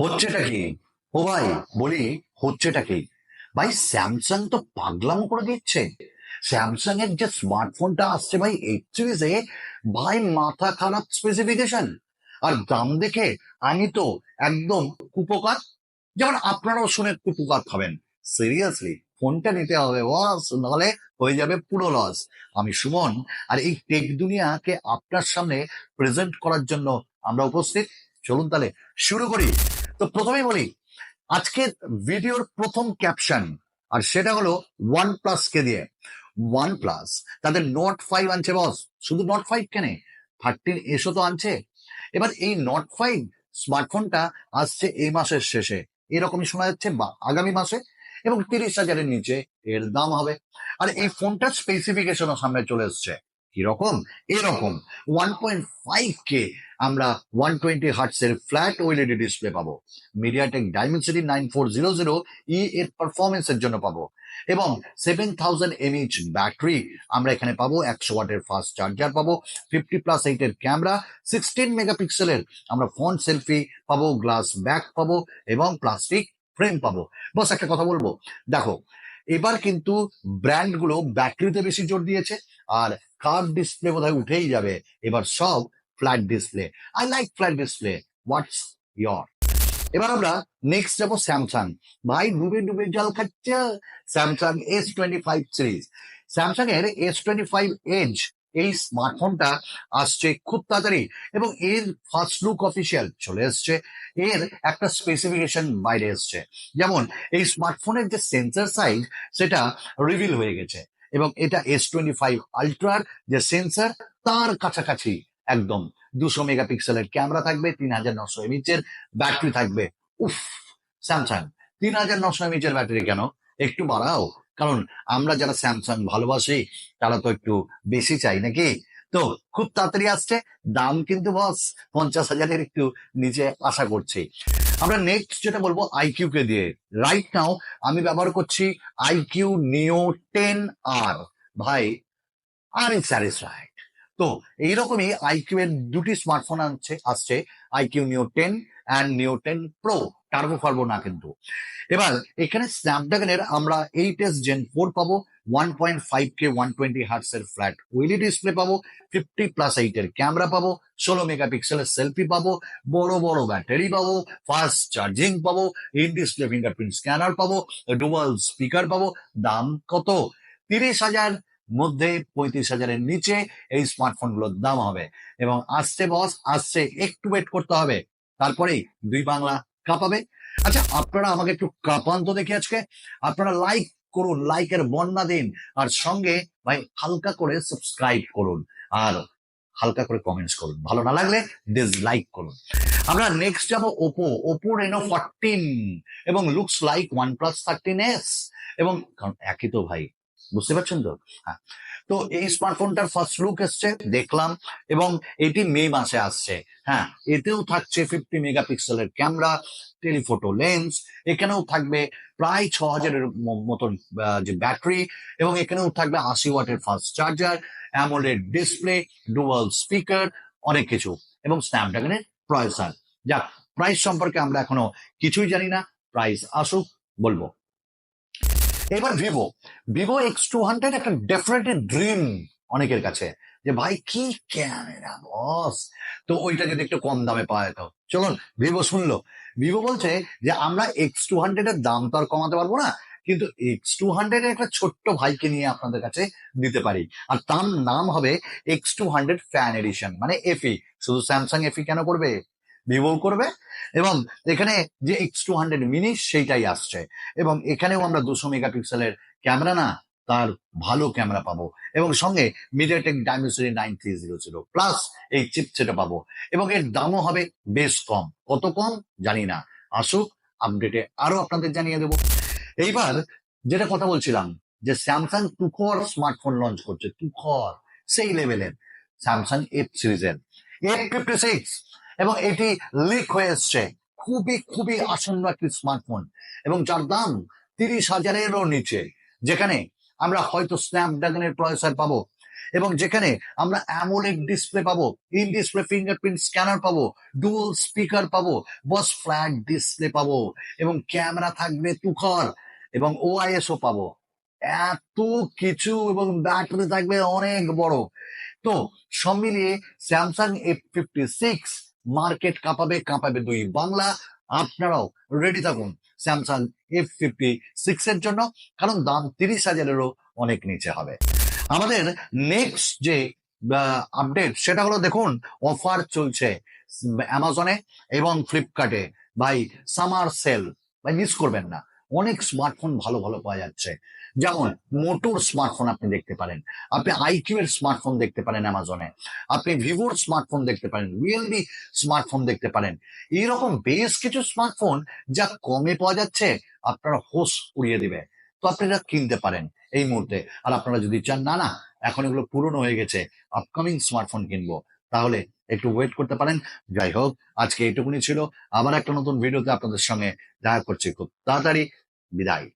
হচ্ছেটা কি? ও ভাই, বলি, হচ্ছেটা কি? ভাই, স্যামসাং তো পাগলাম করে দিচ্ছে। স্যামসাং এর যে স্মার্টফোনটা আসছে ভাই সিরিজে ভাই, মাথা খারাপ স্পেসিফিকেশন আর দাম দেখে আমি তো একদম কুপকার। যেমন আপনারাও শুনে কুপকার খাবেন। সিরিয়াসলি ফোনটা নিতে হবে, বস, নাহলে হয়ে যাবে পুরো লস আমি সুমন, আর এই টেক দুনিয়াকে আপনার সামনে প্রেজেন্ট করার জন্য আমরা উপস্থিত। চলুন তাহলে শুরু করি। তো প্রথমেই বলি, আজকের ভিডিওর প্রথম ক্যাপশন আর সেটা হলো ওয়ান প্লাস কে দিয়ে। ওয়ান প্লাস তাদের নট ফাইভ আনছে বস শুধু নট ফাইভ কেনে? থার্টিন এসো তো আনছে। এবার এই নট ফাইভ স্মার্টফোনটা আসছে এই মাসের শেষে। এরকমই শোনা যাচ্ছে বা আগামী মাসে, এবং তিরিশ হাজারের নিচে এর দাম হবে। আর এই ফোনটার স্পেসিফিকেশনও সামনে চলে এসছে। কীরকম? এরকম। ওয়ান পয়েন্ট ফাইভ কে আমরা ওয়ান টোয়েন্টি হার্টস এর ফ্ল্যাট ওয়েলেডি ডিসপ্লে পাবো। MediaTek Dimensity nine four zero zero E এর পারফরমেন্স এর জন্য পাবো। এবং সেভেন থাউজেন্ড এমএইচ ব্যাটারি আমরা এখানে পাবো, একশো ওয়াটের ফাস্ট চার্জার পাবো ফিফটি প্লাস এইটের ক্যামেরা সিক্সটিন মেগাপিক্সেলের আমরা ফ্রন্ট সেলফি পাবো গ্লাস ব্যাক পাবো এবং প্লাস্টিক ফ্রেম পাবো। বস, একটা কথা বলব। দেখো, এবার কিন্তু ব্র্যান্ডগুলো ব্যাটারিতে বেশি জোর দিয়েছে, আর কার্ভ ডিসপ্লে বোধহয় উঠেই যাবে। এবার সব flat display I like flat display what's your এবার আমরা নেক্সট যাব স্যামসাং ভাই, ডুবে ডুবে জল খাচ্ছে। Samsung S twenty five series Samsung এর এস টোয়েন্টি ফাইভ এজ এই স্মার্টফোনটা আসছে খুব তাড়াতাড়ি এবং এর ফার্স্ট লুক অফিসিয়াল চলে এসছে। এর একটা স্পেসিফিকেশন বাইরে এসছে। যেমন এই স্মার্টফোনের যে সেন্সার সাইজ সেটা রিভিল হয়ে গেছে। এবং এটা এস টোয়েন্টি ফাইভ আলট্রার যে সেন্সর তার কাছাকাছি একদম দুশো মেগাপিক্সেলের ক্যামেরা থাকবে, তিন হাজার নশো এমএইচ এর ব্যাটারি থাকবে। উফ স্যামসাং তিন হাজার নশো এমএইচ এর ব্যাটারি কেন? একটু বাড়াও, কারণ আমরা যারা স্যামসাং ভালোবাসি, তারা তো একটু বেশি চাই নাকি? তো খুব তাড়াতাড়ি আসছে, দাম কিন্তু বস পঞ্চাশ হাজারের একটু নিচে আশা করছি। আমরা নেক্সট যেটা বলব আইকিউ কে দিয়ে। রাইট নাও আমি ব্যবহার করছি আইকিউ নিও টেন আর ভাই আর ইট স্যাটিসফাইড তো এইরকমই আইকিউ এর দুটি স্মার্টফোন আনছে, আসছে iQOO Neo ten and Neo ten Pro Turbo ফার্বো না কিন্তু। এবার এখানে স্ন্যাপড্রাগনের আমরা এইট এস জেন ফোর পাবো। One point five K one twenty hertz এর ফ্ল্যাট ওয়েলি ডিসপ্লে পাবো ফিফটি প্লাস এইট এর ক্যামেরা পাবো, ষোলো সেলফি পাবো ব্যাটারি চার্জিং স্ক্যানার পাবো ডুয়াল স্পিকার পাবো দাম কত? তিরিশ হাজার, মধ্যে পঁয়ত্রিশ হাজারের নিচে এই স্মার্টফোনগুলোর দাম হবে। এবং আসছে বস আসছে, একটু ওয়েট করতে হবে, তারপরেই দুই বাংলা কাঁপাবে আচ্ছা আপনারা আমাকে একটু কাঁপান তো দেখি আজকে। আপনারা লাইক করুন লাইকের বন্যা দিন, আর সঙ্গে ভাই হালকা করে সাবস্ক্রাইব করুন, আর হালকা করে কমেন্টস করুন। ভালো না লাগলে ডিসলাইক করুন। আমরা নেক্সট যাব ওপো ওপো রেনো ফোরটিন এবং looks like one plus thirteen S এবং কারণ একই তো ভাই বুঝতে পারছেন তো? হ্যাঁ। তো এই স্মার্টফোনটার ফার্স্ট লুক এসছে দেখলাম এবং এটি মে মাসে আসছে। হ্যাঁ এতেও থাকছে ফিফটি মেগাপিক্সেলের ক্যামেরা টেলিফোটো লেন্স এখানেও থাকবে প্রায় ছ হাজারের ম- মতন আহ, যে ব্যাটারি এবং এখানেও থাকবে আশি ওয়াটের fast charger AMOLED display dual speaker অনেক কিছু এবং স্ন্যাপড্রাগনের প্রয়োজন যাক প্রাইস সম্পর্কে আমরা এখনও কিছুই জানি না প্রাইস আসুক বলব। এবার Vivo Vivo X two hundred একটা ডেফিনেটলি ড্রিম অনেকের কাছে যে, ভাই, কি ক্যামেরা বস তো ওইটা যদি একটু কম দামে পাওয়া যেত। চলুন, ভিভো শুনলো। ভিভো বলছে যে, আমরা এক্স টু হান্ড্রেড এর দাম তো আর কমাতে পারব না, কিন্তু এক্স টু হান্ড্রেড এর একটা ছোট্ট ভাইকে নিয়ে আপনাদের কাছে দিতে পারি। আর তার নাম হবে X two hundred fan edition মানে এফি শুধু স্যামসাং এফি কেন করবে? ভিভো করবে এবং এখানে যে এক্স টু হান্ড্রেড মিনি সেইটাই আসছে। এবং এখানেও আমরা দুশো মেগাপিক্সেলের ক্যামেরা না, তার ভালো ক্যামেরা পাবো। এবং সঙ্গে MediaTek Dimensity nine three zero zero plus এই চিপসেটা পাবো। এবং এর দামও হবে বেশ কম। কত কম? জানি না। আসুক আপডেটে আরও আপনাদের জানিয়ে দেবো। এইবার যেটা কথা বলছিলাম, যে স্যামসাং তুখর স্মার্টফোন লঞ্চ করছে তুখর সেই লেভেলের স্যামসাং এফ সিরিজের এফ ফিফটি সিক্স এবং এটি লিক হয়ে এসছে। খুবই খুবই আসন্ন একটি স্মার্টফোন এবং যার দাম তিরিশ হাজারেরও নিচে। যেখানে আমরা হয়তো স্ন্যাপড্রাগনের প্রসেসর পাবো। এবং যেখানে আমরা অ্যামোলেড ডিসপ্লে পাবো ইন ডিসপ্লে ফিঙ্গারপ্রিন্ট স্ক্যানার পাবো ডুয়াল স্পিকার পাবো, বস ফ্ল্যাট ডিসপ্লে পাবো, এবং ক্যামেরা থাকবে তুখর, এবং ওআইএসও পাবো। এত কিছু এবং ব্যাটারি থাকবে অনেক বড়। তো সব মিলিয়ে Samsung F fifty six market কাঁপাবে কাঁপাবে দুই। বাংলা, আপনারাও রেডি থাকুন স্যামসাং এফ ফিফটি সিক্স এর জন্য, কারণ দাম তিরিশ হাজারেরও অনেক নিচে হবে। আমাদের নেক্সট যে আপডেট সেটা হলো দেখুন অফার চলছে অ্যামাজনে এবং ফ্লিপকার্টে ভাই সামার সেল ভাই মিস করবেন না। অনেক স্মার্টফোন ভালো ভালো পাওয়া যাচ্ছে। যেমন মোটোর স্মার্টফোন আপনি দেখতে পারেন। আপনি আইকিউ এর স্মার্টফোন দেখতে পারেন অ্যামাজনে আপনি ভিভোর স্মার্টফোন দেখতে পারেন। রিয়েলমি স্মার্টফোন দেখতে পারেন। এইরকম বেশ কিছু স্মার্টফোন যা কমে পাওয়া যাচ্ছে, আপনারা হোস উড়িয়ে দিবে। তো আপনারা কিনতে পারেন এই মুহূর্তে। আর আপনারা যদি চান, না না, এখন এগুলো পুরনো হয়ে গেছে আপকামিং স্মার্টফোন কিনবো। তাহলে একটু ওয়েট করতে পারেন। যাই হোক, আজকে এইটুকুনি ছিল। আবার একটা নতুন ভিডিওতে আপনাদের সঙ্গে দেখা করছি। খুব তাড়াতাড়ি biday